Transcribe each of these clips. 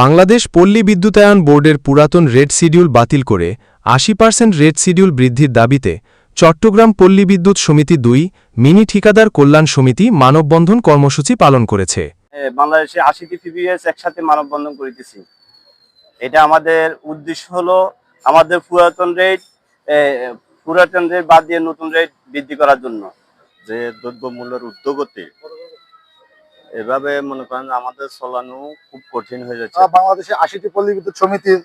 বাংলাদেশ পল্লী বিদ্যুতায়ন বোর্ডের পুরাতন রেড শিডিউল বাতিল করে আশি পার্সেন্ট রেড শিডিউল বৃদ্ধির দাবিতে চট্টগ্রাম পল্লী বিদ্যুৎ সমিতি দুই মিনি ঠিকাদার কল্যাণ সমিতি মানববন্ধন কর্মসূচি পালন করেছে। বাংলাদেশে আশিটি পিবিএস একসাথে মানববন্ধন করিতেছি। এটা আমাদের উদ্দেশ্য হলো আমাদের পুরাতন রেট পুরাতন রেট বাদ দিয়ে নতুন রেট বৃদ্ধি করার জন্য। যে দ্রব্যমূল্যের উদ্যোগতি এভাবে মনে করেন আমাদের চলানো খুব কঠিন হয়ে যাচ্ছে। বাংলাদেশে আশিটি পল্লী বিদ্যুৎ সমিতির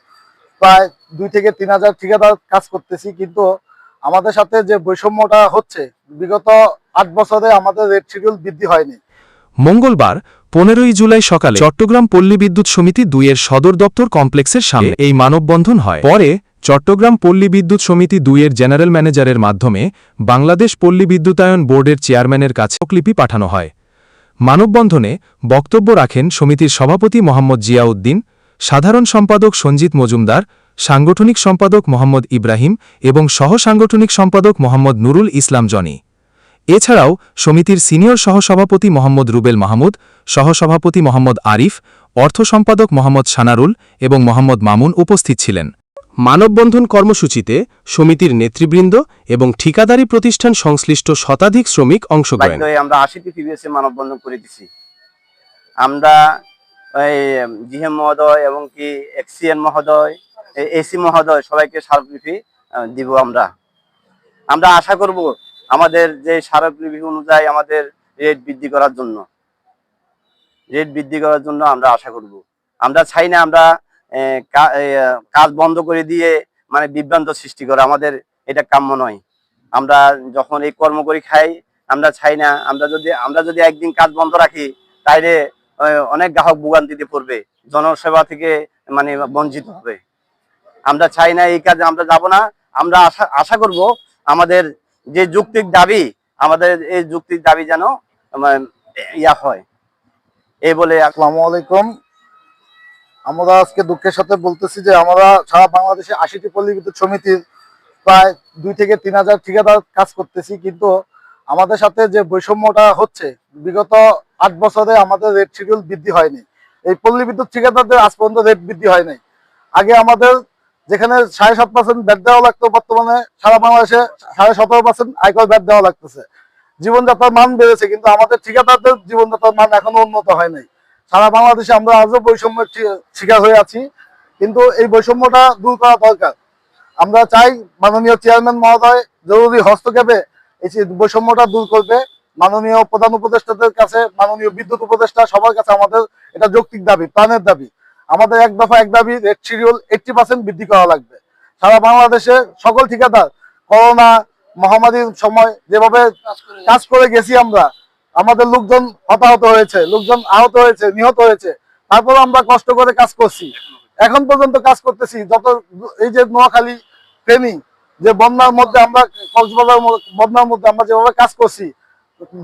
প্রায় দুই থেকে তিন হাজার ঠিকাদার কাজ করতেছি কিন্তু আমাদের সাথে যে বৈষম্যটা হচ্ছে বিগত আট বছরে আমাদের রেট শিডিউল বৃদ্ধি হয়নি। মঙ্গলবার পনেরোই জুলাই সকালে চট্টগ্রাম পল্লী বিদ্যুৎ সমিতি দুইয়ের সদর দপ্তর কমপ্লেক্সের সামনে এই মানববন্ধন হয়। পরে চট্টগ্রাম পল্লী বিদ্যুৎ সমিতি দুইয়ের জেনারেল ম্যানেজারের মাধ্যমে বাংলাদেশ পল্লী বিদ্যুতায়ন বোর্ডের চেয়ারম্যানের কাছে লিপি পাঠানো হয়। মানববন্ধনে বক্তব্য রাখেন সমিতির সভাপতি মোহাম্মদ জিয়াউদ্দিন, সাধারণ সম্পাদক সঞ্জিত মজুমদার, সাংগঠনিক সম্পাদক মোহাম্মদ ইব্রাহিম এবং সহসাংগঠনিক সম্পাদক মোহাম্মদ নুরুল ইসলাম জনি। এছাড়াও সমিতির সিনিয়র সহসভাপতি মোহাম্মদ রুবেল মাহমুদ, সহসভাপতি মোহাম্মদ আরিফ, অর্থ সম্পাদক মোহাম্মদ সানারুল এবং মোহাম্মদ মামুন উপস্থিত ছিলেন। মানববন্ধন কর্মসূচিতে সমিতির নেতৃবৃন্দ এবং ঠিকাদারি প্রতিষ্ঠান সংশ্লিষ্ট শতাধিক শ্রমিক অংশ বাধ্য হয়ে আমরা আশিটি পিবিএস মানববন্ধন করিতেছি আমরা ওই জিএম মহোদয় এবং কি এক্সিএন মহোদয় এসি মহোদয় সবাইকে স্মারকলিপি দিব আমরা। আমরা আশা করব আমাদের যে স্মারকলিপি অনুযায়ী আমাদের রেট বৃদ্ধি করার জন্য। রেট বৃদ্ধি করার জন্য আমরা আশা করব। আমরা চাই না আমরা কাজ বন্ধ করে দিয়ে মানে বিভ্রান্ত সৃষ্টি করা। আমাদের এটা কাম্য নয়। আমরা যখন এই কর্ম করি খাই, আমরা চাই না। আমরা যদি আমরা যদি একদিন কাজ বন্ধ রাখি, তাইলে অনেক গ্রাহক ভোগান্তিতে পড়বে। জনসেবা থেকে মানে বঞ্চিত হবে। আমরা চাই না, এই কাজে আমরা যাব না। আমরা আশা আশা করব আমাদের যে যৌক্তিক দাবি, আমাদের এই যুক্তির দাবি যেন ইয়া হয়। এই বলে আসসালামু আলাইকুম। আমরা আজকে দুঃখের সাথে বলতেছি যে আমরা সারা বাংলাদেশে আশিটি পল্লী বিদ্যুৎ সমিতির প্রায় দুই থেকে তিন হাজার ঠিকাদার কাজ করতেছি, কিন্তু আমাদের সাথে যে বৈষম্যটা হচ্ছে, বিগত আট বছরে আমাদের রেট শিডিউল বৃদ্ধি হয়নি। এই পল্লী বিদ্যুৎ ঠিকাদারদের আজ পর্যন্ত রেট বৃদ্ধি হয় নাই আগে আমাদের যেখানে সাড়ে সাত পার্সেন্ট ব্যাট দেওয়া লাগতো, বর্তমানে সারা বাংলাদেশে সাড়ে সতেরো পার্সেন্ট আয়কর ব্যাট দেওয়া লাগতেছে। জীবনযাত্রার মান বেড়েছে, কিন্তু আমাদের ঠিকাদারদের জীবনযাত্রার মান এখনও উন্নত হয় নাই। সারা বাংলাদেশে আমরা আজও বৈষম্যের শিকার হয়ে আছি। কিন্তু এই বৈষম্যটা দূর করা দরকার। আমরা চাই মাননীয় চেয়ারম্যান মহোদয় জরুরি হস্তক্ষেপে এই বৈষম্যটা দূর করবে। মাননীয় প্রধান উপদেষ্টাদের কাছে মাননীয় বিদ্যুৎ উপদেষ্টা সবার কাছে আমাদের এটা যৌক্তিক দাবি প্রাণের দাবি। আমাদের এক দফা এক দাবি রেট শিডিউল এইটটি পার্সেন্ট বৃদ্ধি করা লাগবে। সারা বাংলাদেশে সকল ঠিকাদার করোনা মহামারীর সময় যেভাবে কাজ করে গেছি আমরা আমাদের লোকজন হতাহত হয়েছে, লোকজন আহত হয়েছে, নিহত হয়েছে। তারপর আমরা কষ্ট করে কাজ করছি। এখন পর্যন্ত কাজ করতেছি, যত এই যে নোয়াখালী ফেনী যে বন্যার মধ্যে আমরা কক্সবাজার বন্যার মধ্যে আমরা যেভাবে কাজ করছি,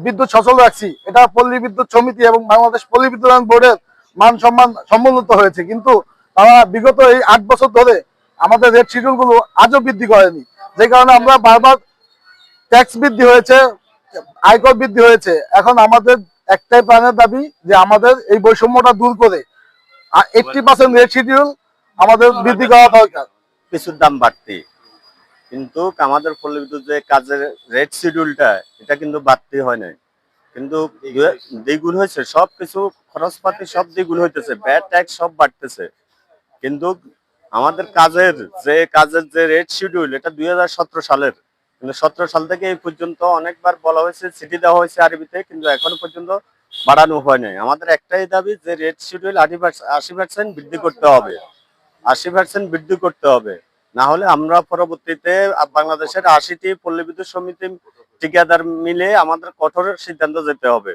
বিদ্যুৎ সচল রাখছি, এটা পল্লী বিদ্যুৎ সমিতি এবং বাংলাদেশ পল্লী বিদ্যুৎ বোর্ডের মান সম্মান সম্মিলিত হয়েছে। কিন্তু তারা বিগত এই আট বছর ধরে আমাদের রেট শিডিউলগুলো আজও বৃদ্ধি করেনি। যে কারণে আমরা বারবার ট্যাক্স বৃদ্ধি হয়েছে আয়কর বৃদ্ধি হয়েছে। এখন আমাদের একটাই প্রাণের দাবি যে আমাদের এই বৈষম্যটা দূর করে। এইটটি পার্সেন্ট রেট শিডিউল আমাদের বৃদ্ধি করা দরকার। কিছুর দাম বাড়তি। কিন্তু আমাদের বিদ্যুৎ যে কাজের রেট শিডিউলটা এটা কিন্তু বাড়তি হয় নাই। কিন্তু দ্বিগুণ হয়েছে। সব কিছু খরচপাতি সব দ্বিগুণ হইতেছে। ব্যাট ট্যাক্স সব বাড়তেছে। কিন্তু আমাদের কাজের যে কাজের যে রেট শিডিউল এটা দুই হাজার সতেরো সালের। কিন্তু সতেরো সাল থেকে এই পর্যন্ত অনেকবার বলা হয়েছে সিটি দেওয়া হয়েছে আরবিতে কিন্তু এখনও পর্যন্ত বাড়ানো হয় নাই। আমাদের একটাই দাবি যে রেট শিডিউল আশি পার্সেন্ট বৃদ্ধি করতে হবে। আশি পার্সেন্ট বৃদ্ধি করতে হবে। না হলে আমরা পরবর্তীতে বাংলাদেশের আশিটি পল্লী বিদ্যুৎ সমিতি ঠিকাদার মিলে আমাদের কঠোর সিদ্ধান্ত যেতে হবে।